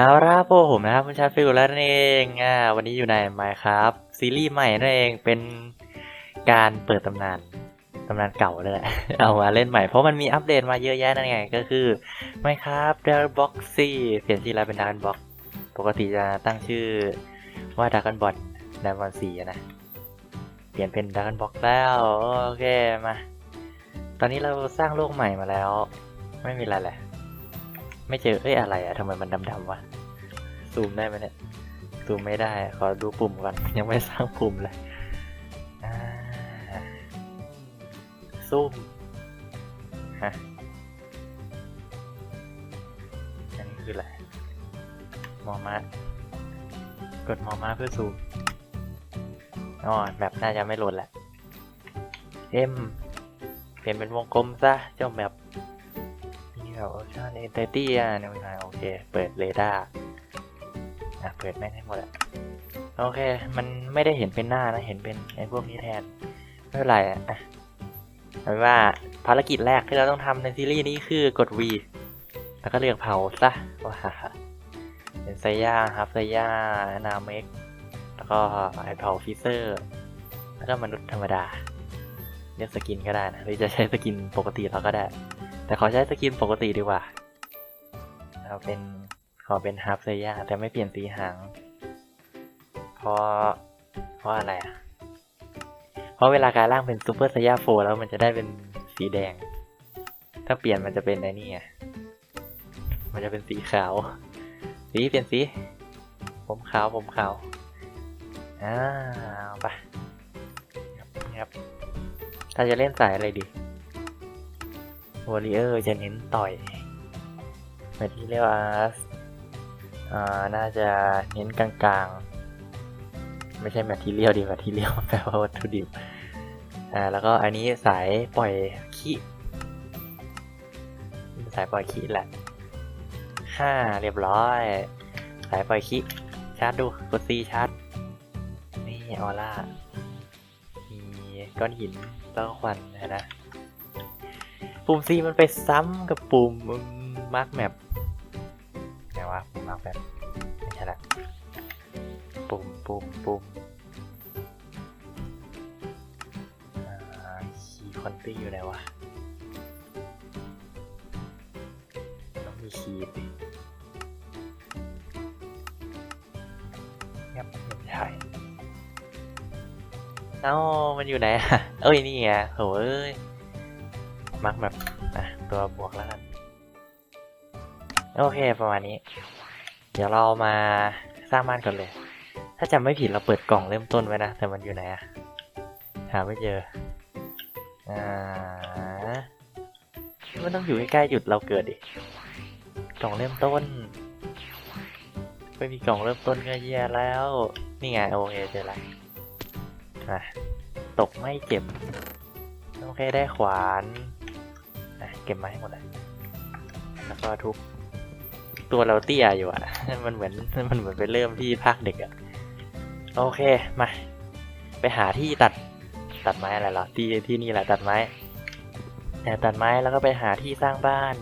เอาละพวกผมนะครับคุณชาฟิลแล้วนั่นเองอ่าวันนี้อยู่ใน Minecraft ซีรีส์ใหม่นั่นเองเป็นการเปิดตำนานตำนานเก่าเลยแหละ เอามาเล่นใหม่เพราะมันมีอัปเดตมาเยอะแยะนั่นไง ก็คือ Minecraft Dragon Box 4เปลี่ยนชื่อแล้วเป็น Dragon Box ปกติจะตั้งชื่อว่า Dragon Ball Dragon Ball 4อะนะ เปลี่ยนเป็น Dragon Box แล้วโอเคมา ตอนนี้เราสร้างโลกใหม่มาแล้ว ไม่มีอะไรแหละไม่เจอ เอ้ย อะไรอะทำไมมันดำๆวะ ซูมได้ไหมเนี่ย ซูมไม่ได้ ขอดูปุ่มก่อน ยังไม่สร้างปุ่มเลยซูมฮะอันนี้คืออะไร มอมากดมอมาเพื่อซูมอ๋อแบบน่าจะไม่โหลดแหละ เอ็ม เปลี่ยนเป็นวงกลมซะ เจ้าแบบนี่แบบโอชั่นเอนเตตี้อะเนี่ยโอเค เปิดเรดาร์ เปิดแม่งให้หมดอะโอเค มันไม่ได้เห็นเป็นหน้านะ เห็นเป็นไอ้พวกนี้แทน ไม่เป็นไรอะอะเอาเป็นว่าภารกิจแรกที่เราต้องทำในซีรีส์นี้คือกด V แล้วก็เลือกเผาซะว่าเป็นไซย่าครับไซย่านาเมกแล้วก็ไอเผาฟิเซอร์ แล้วก็มนุษย์ธรรมดาเลือกสกินก็ได้นะ หรือจะใช้สกินปกติเราก็ได้ แต่ขอใช้สกินปกติดีกว่าเอาเป็น ขอเป็นฮาร์ปเซย่าแต่ไม่เปลี่ยนสีหาง เพราะเพราะอะไรอะ เพราะเวลากลายร่างเป็นซูเปอร์ไซย่าโฟแล้วมันจะได้เป็นสีแดง ถ้าเปลี่ยนมันจะเป็นไอ้นี่ไงมันจะเป็นสีขาว สีเปลี่ยนสี ผมขาวผมขาวอ่าไปครับครับถ้าจะเล่นสายอะไรดีวอริเออร์จะเน้นต่อยแมทที่เรียกว่า น่าจะเน้นกลางๆ ไม่ใช่แมททีเรียลดีแมททีเรียลแปลว่าวัตถุดิบอ่าแล้วก็อันนี้สายปล่อยขี้สายปล่อยขี้แหละห้าเรียบร้อย สายปล่อยขี้ชาร์จดูกดซีชาร์จนี่ออร่ามีก้อนหินแล้วก็ควันนะนะ ปุ่ม C มันไปซ้ำกับปุ่มมาร์กแมป มาแมปไม่ใช่ละปุ่มปุ่มปุ่มคีย์คอนตี้อยู่ไหนวะต้องมีคีย์ดิยับไม่ใช่เอ้ามันอยู่ไหนอะเอ้ย นี่ไงโหเอ้ย มักแบบ อะ ตัวบวกแล้วกัน โอเค ประมาณนี้ เดี๋ยวเรามาสร้างบ้านก่อนเลย ถ้าจำไม่ผิดเราเปิดกล่องเริ่มต้นไว้นะ แต่มันอยู่ไหนอะหาไม่เจอ อ่า มันต้องอยู่ใกล้ๆจุดเราเกิดดิ กล่องเริ่มต้น ไม่มีกล่องเริ่มต้นก็แย่แล้ว นี่ไงโอเคเจอละอะตกไม่เจ็บ โอเคได้ขวานอะเก็บมาให้หมดเลยแล้วก็ทุบ ตัวเราเตี้ยอยู่อะมันเหมือนมันเหมือนไปเริ่มที่ภาคเด็กอะโอเคมา ไปหาที่ตัดตัดไม้อะไรหรอที่ที่นี่แหละตัดไม้แต่ตัดไม้แล้วก็ไปหาที่สร้างบ้าน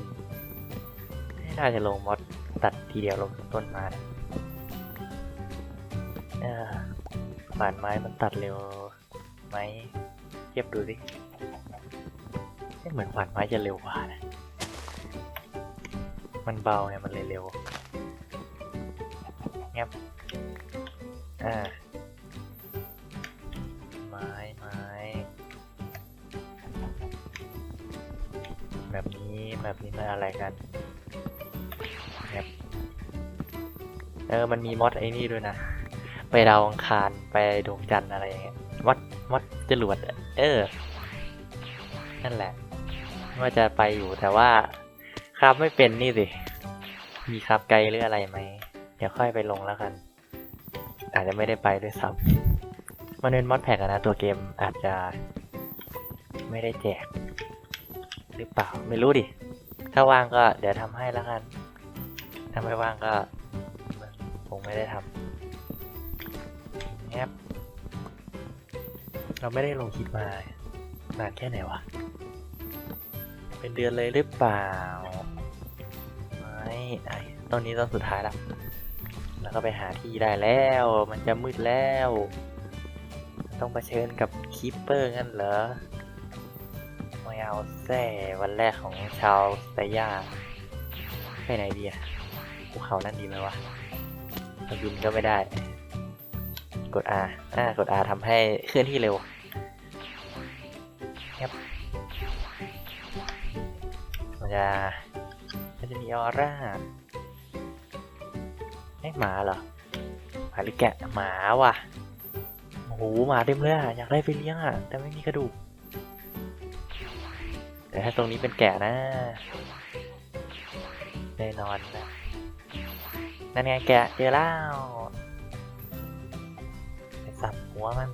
ไม่น่าจะลงมดตัดทีเดียวลงต้นมานะเออขวานไม้มันตัดเร็วไหมเทียบดูสิเหมือนขวานไม้จะเร็วกว่านะ มันเบาไงมันเลยเร็วเงียบอ่าไม้ไม้แบบนี้แบบนี้มันอะไรกันเงียบเออมันมีมอดไอ้นี่ด้วยนะ ไปดาวอังคารไปดวงจันทร์อะไรอย่างเงี้ยมอดมอดจรวดเออ นั่นแหละว่าจะไปอยู่แต่ว่าครับไม่เป็นนี่สิ มีครับไกลหรืออะไรไหมเดี๋ยวค่อยไปลงแล้วกัน อาจจะไม่ได้ไปด้วยซ้ำมันเป็นมอดแพ็กนะตัวเกมอาจจะ ไม่ได้แจก หรือเปล่าไม่รู้ดิ ถ้าว่างก็เดี๋ยวทำให้แล้วกันถ้าไม่ว่างก็คงไม่ได้ทำแงบเราไม่ได้ลงคลิปมานานแค่ไหนวะ เป็นเดือนเลยหรือเปล่า ไม่ไอตอนนี้ตอนสุดท้ายละแล้วก็ไปหาที่ได้แล้ว มันจะมืดแล้ว ต้องเผชิญกับคีปเปอร์งั้นเหรอไม่เอาแซ่วันแรกของชาวไซย่าไปไหนดีอะภูเขานั่นดีไหมวะบินก็ไม่ได้ กด R อ่ากด R ทำให้เคลื่อนที่เร็วครับมันจะ มันจะมีออร่าไอ้ยหมาเหรอหมาหรือแกะหมาว่ะโอ้โหหมาเต็มเลยอะอยากได้ไปเลี้ยงอะ แต่ไม่มีกระดูกแต่ถ้าตรงนี้เป็นแกะนะแน่นอนนะนั่นไงแกะเจอแล้วไปสับหัวมัน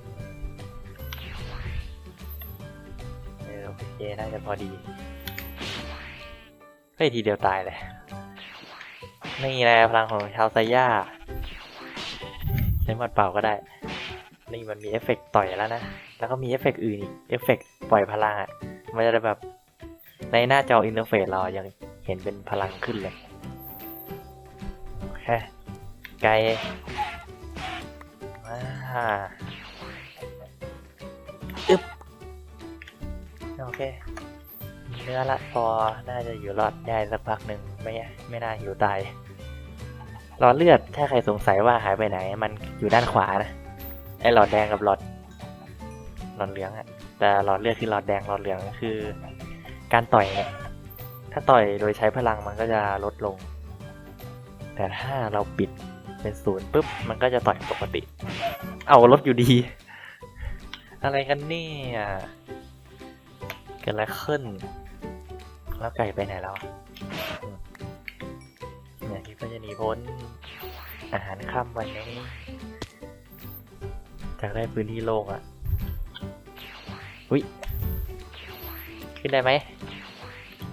เออโอเคน่าจะพอดี ฮ้ยทีเดียวตายเลย นี่แหละพลังของชาวไซย่าใช้หมัดเปล่าก็ได้ นี่มันมีเอฟเฟกต์ต่อยแล้วนะ แล้วก็มีเอฟเฟกต์อื่นอีก เอฟเฟกต์ปล่อยพลังอะ มันจะแบบในหน้าจออินเทอร์เฟซเรายังเห็นเป็นพลังขึ้นเลยโอเคไกลมาอึ๊บโอเค เนื้อละพอน่าจะอยู่รอดได้สักพักหนึ่งไม่ไม่น่าหิวตายหลอดเลือดถ้าใครสงสัยว่าหายไปไหน มันอยู่ด้านขวานะไอหลอดแดงกับหลอด หลอดเหลืองอะแต่หลอดเลือดคือหลอดแดงหลอดเหลืองก็คือ การต่อยเนี่ยถ้าต่อยโดยใช้พลังมันก็จะลดลง แต่ถ้าเราปิดเป็นศูนย์ปุ๊บมันก็จะต่อยปกติ เอาลดอยู่ดี อะไรกันเนี่ยเกิดอะไรขึ้น แล้วไก่ไปไหนแล้วอะอืมเนี่ยที่ก็จะหนีพ้น อาหารค่ำวันนี้จากได้พื้นที่โล่งอะอุ้ย ขึ้นได้ไหม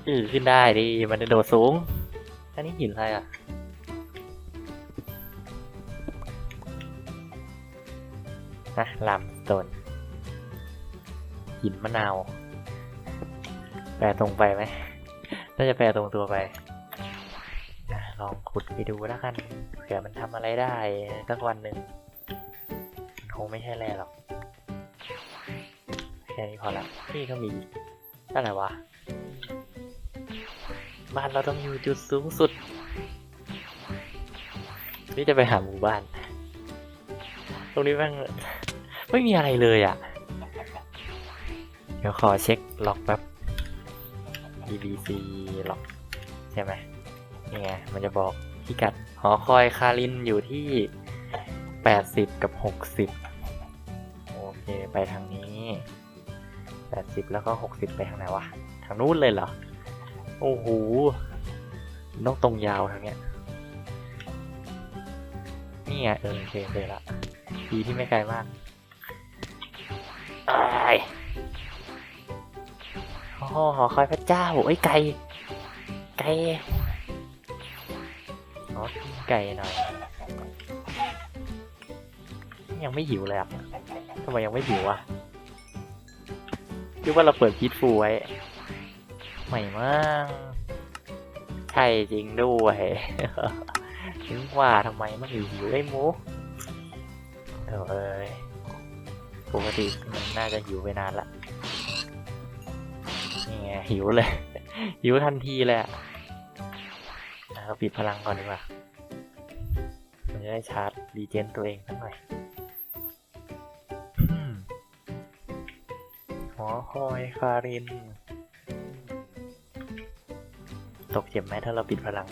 อือขึ้นได้ดิ มันจะโดดสูงอันนี้หินอะไรอะฮะลามสโตนหินมะนาว แปลตรงไปไหม น่าจะแปลตรงตัวไปลองขุดไปดูแล้วกันเผื่อมันทำอะไรได้สักวันหนึ่งคงไม่ใช่แร่หรอกแค่นี้พอละนี่ก็มีอะไรวะ บ้านเราต้องอยู่จุดสูงสุด นี่จะไปหาหมู่บ้าน ตรงนี้แม่งไม่มีอะไรเลยอะ เดี๋ยวขอเช็คล็อกแป๊บ BBC ล็อกใช่ไหมนี่ไงมันจะบอกพิกัดหอคอยคารินอยู่ที่ 80 กับ 60 โอเคไปทางนี้ 80 แล้วก็ 60 ไปทางไหนวะ ทางนู้นเลยเหรอ โอ้โหนกตรงยาวทางเนี้ยนี่ไงเออโอเคเลยละทีที่ไม่ไกลมากอ้ายโอ้โหอคอยพระเจ้าเอ้ยไก่ ไก่อกินไก่หน่อย ยังไม่หิวเลยอะทำไมยังไม่หิวอะคิดว่าเราเปิดพีทฟูไว้ใหม่มากใช่จริงด้วยถึงว่าทำไมมันหิวหิวไอ้หมูเดี๋ยวเอ้ยปกติมันน่าจะหิวไปนานละ หิวเลย หิวทันทีเลยอะเราปิดพลังก่อนดีกว่าจะได้ชาร์จดีเจนตัวเองสักหน่อยอืมหอคอยคาริน ตกเจ็บไหมถ้าเราปิดพลัง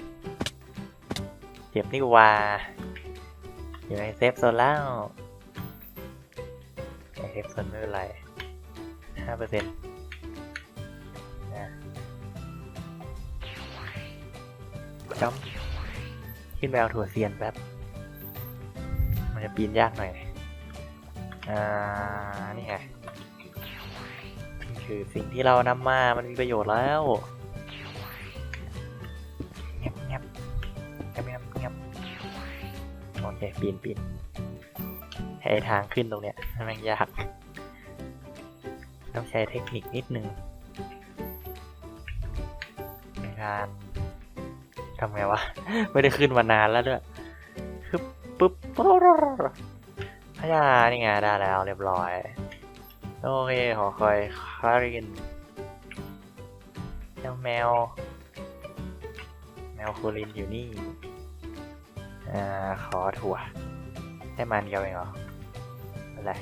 เจ็บนี่ว่า อยู่ในเซฟโซนแล้วในเซฟโซนไม่เป็นไรห้าเปอร์เซ็นต์ จอมขึ้นไปเอาถั่วเซียนแป๊บ มันจะปีนยากหน่อย อ่า นี่ไงนี่คือสิ่งที่เรานำมา มันมีประโยชน์แล้วเงียบเงียบเงียบเงียบเงียบโอเคปีนปีนให้ทางขึ้นตรงเนี้ยม่งยาก ต้องใช้เทคนิคนิดนึงในการ ทำไงวะ ไม่ได้ขึ้นมานานแล้วด้วยปึ๊บปึ๊บพยานี่ไงได้แล้วเรียบร้อย โอเค ขอคอยคารินเจ้าแมว แมวคูลินอยู่นี่ อ่า ขอถั่ว ให้มันเดียวเองเหรอ อะไร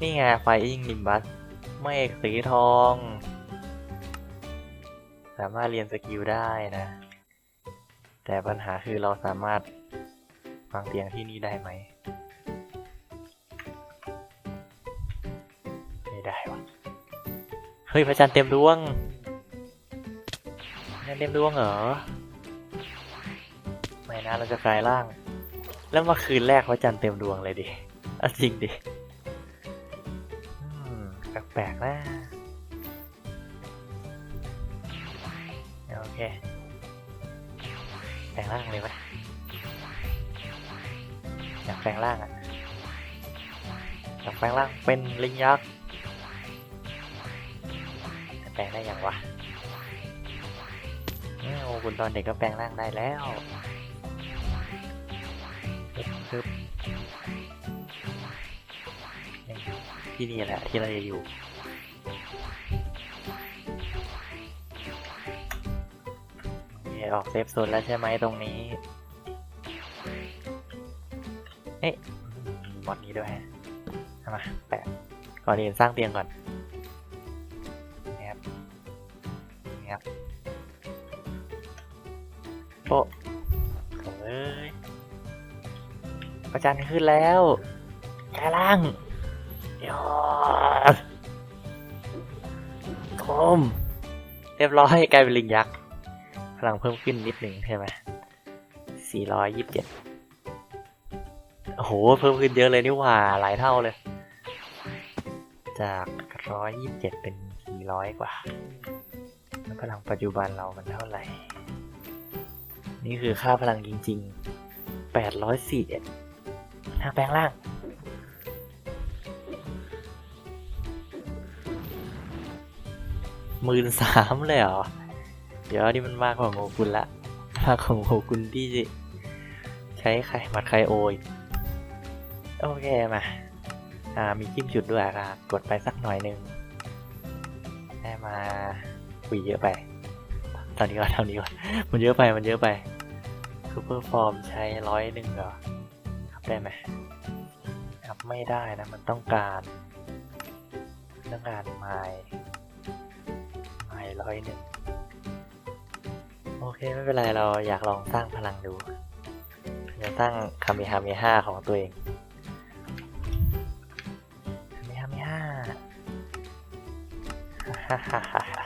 นี่ไงไฟอิงลิมบัสเมฆสีทอง สามารถเรียนสกิลได้นะ แต่ปัญหาคือเราสามารถวางเตียงที่นี่ได้ไหม ไม่ได้วะเฮ้ยพระจันทร์เต็มดวงพระจันทร์เต็มดวงเหรอ ไม่นะเราจะกลายร่าง แล้วมาคืนแรกพระจันทร์เต็มดวงเลยดิอจริงดิแปลกๆนะ โอเค แปลงร่างเลยไหมอยากแปลงร่างอะอยากแปลงร่างเป็นลิงยักษ์แปลงได้อยังวะเนี่ยโอ้คุณตอนเด็กก็แปลงร่างได้แล้วฮึบฮึบนี่ที่นี่แหละที่เราจะอยู่ ออกเซฟโซนแล้วใช่ไหมตรงนี้ เอ๊ะมีมอดนี้ด้วยฮะมาแปะก่อนอื่นสร้างเตียงก่อนนี่ครับนี่ครับโอ้เอ้ยพระจันขึ้นแล้วแกล่างยอดโคมเรียบร้อยกลายเป็นลิงยักษ์ พลังเพิ่มขึ้นนิดหนึ่งใช่ไหม427โอ้โห เพิ่มขึ้นเยอะเลยนี่หว่า หลายเท่าเลย จาก127เป็น400กว่าแล้วพลังปัจจุบันเรามันเท่าไหร่ นี่คือค่าพลังจริงๆ841ทางแปลงล่างหมื่นสามเลยเหรอ เดี๋ยวนี่มันมากกว่าโมกุลละมากกว่าโมกุลที่ใช้ไข่มัดไข่โอยโอเคมาอ่ามีจิ้มจุดด้วยครับกดไปสักหน่อยหนึ่งได้มาคุยเยอะไป ตอนนี้ก่อนตอนนี้ก่อนมันเยอะไปมันเยอะไปซูเปอร์ฟอร์มใช้ร้อยหนึ่งเหรออัพได้ไหมอัพไม่ได้นะมันต้องการต้องการไมล์ไมล์ร้อยหนึ่ง โอเค ไม่เป็นไร เราอยากลองสร้างพลังดูจะสร้างคามิฮามิฮาของตัวเองคามิฮามิฮาฮ่าฮ่าฮ่าฮ่า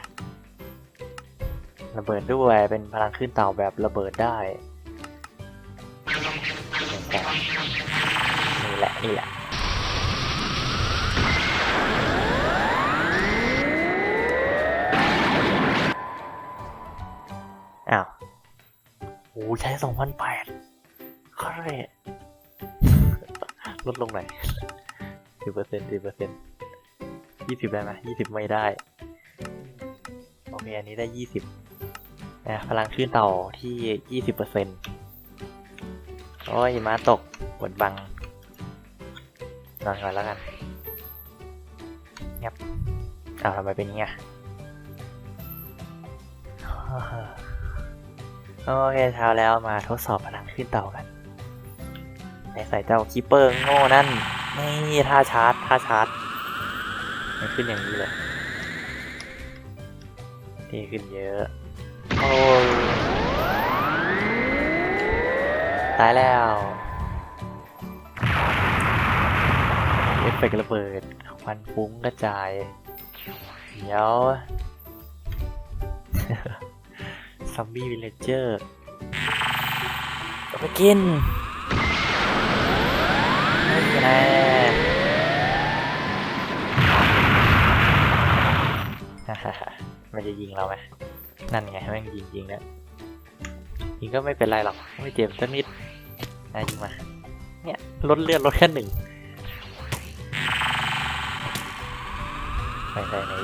ระเบิดด้วยเป็นพลังขึ้นเต่าแบบระเบิดได้ ใช้สองพันแปดครลดลงหน่อยสิบเปอร์เซ็นต์สิบเปอร์เซ็นต์ยี่สิบได้ไหมยี่สิบไม่ได้ โอเค อันนี้ได้ยี่สิบนะพลังขึ้นต่าที่ยี่สิบเปอร์เซ็นต์โอ้ย มาตกบนบัง นอนก่อนแล้วกันยับอ้าวทำไมเป็นอย่างเงี้ย โอเคเช้าแล้วมาทดสอบพลังขึ้นเต่ากันไหนใส่เจ้าคีเปอร์โง่นั่นนี่ท่าชาร์จท่าชาร์จมันขึ้นอย่างนี้เลยนี่ขึ้นเยอะ โอ้ยตายแล้วเอฟเฟกต์ระเบิดควันฟุ้งกระจาย เดี๋ยว ซอมบี้วิลเลเจอร์ไปกินไม่เป็นไรฮ่าฮ่าฮ่ามันจะยิงเราไหมนั่นไงแม่งยิงยิงแล้วยิงก็ไม่เป็นไรหรอก ไม่เจ็บสักนิดนะยิงมา เนี่ยลดเลือดลดแค่หนึ่งไปไหนไหน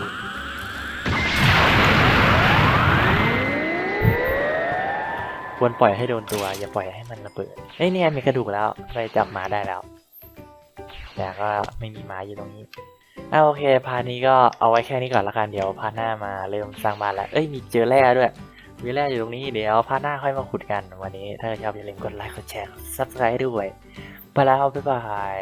ควรปล่อยให้โดนตัว อย่าปล่อยให้มันระเบิดเอ้ยเนี่ยมีกระดูกแล้วไปจับหมาได้แล้ว แต่ก็ไม่มีหมาอยู่ตรงนี้อ่าโอเค พาร์ทนี้ก็เอาไว้แค่นี้ก่อนละกัน เดี๋ยวพาร์ทหน้ามาเริ่มสร้างบ้านแล้ว เอ้ยมีเจอแร่ด้วย มีแร่อยู่ตรงนี้เดี๋ยวพาร์ทหน้าค่อยมาขุดกัน วันนี้ถ้าชอบอย่าลืมกดไลค์ กดแชร์กด subscribe ด้วย ไปแล้วบ๊ายบาย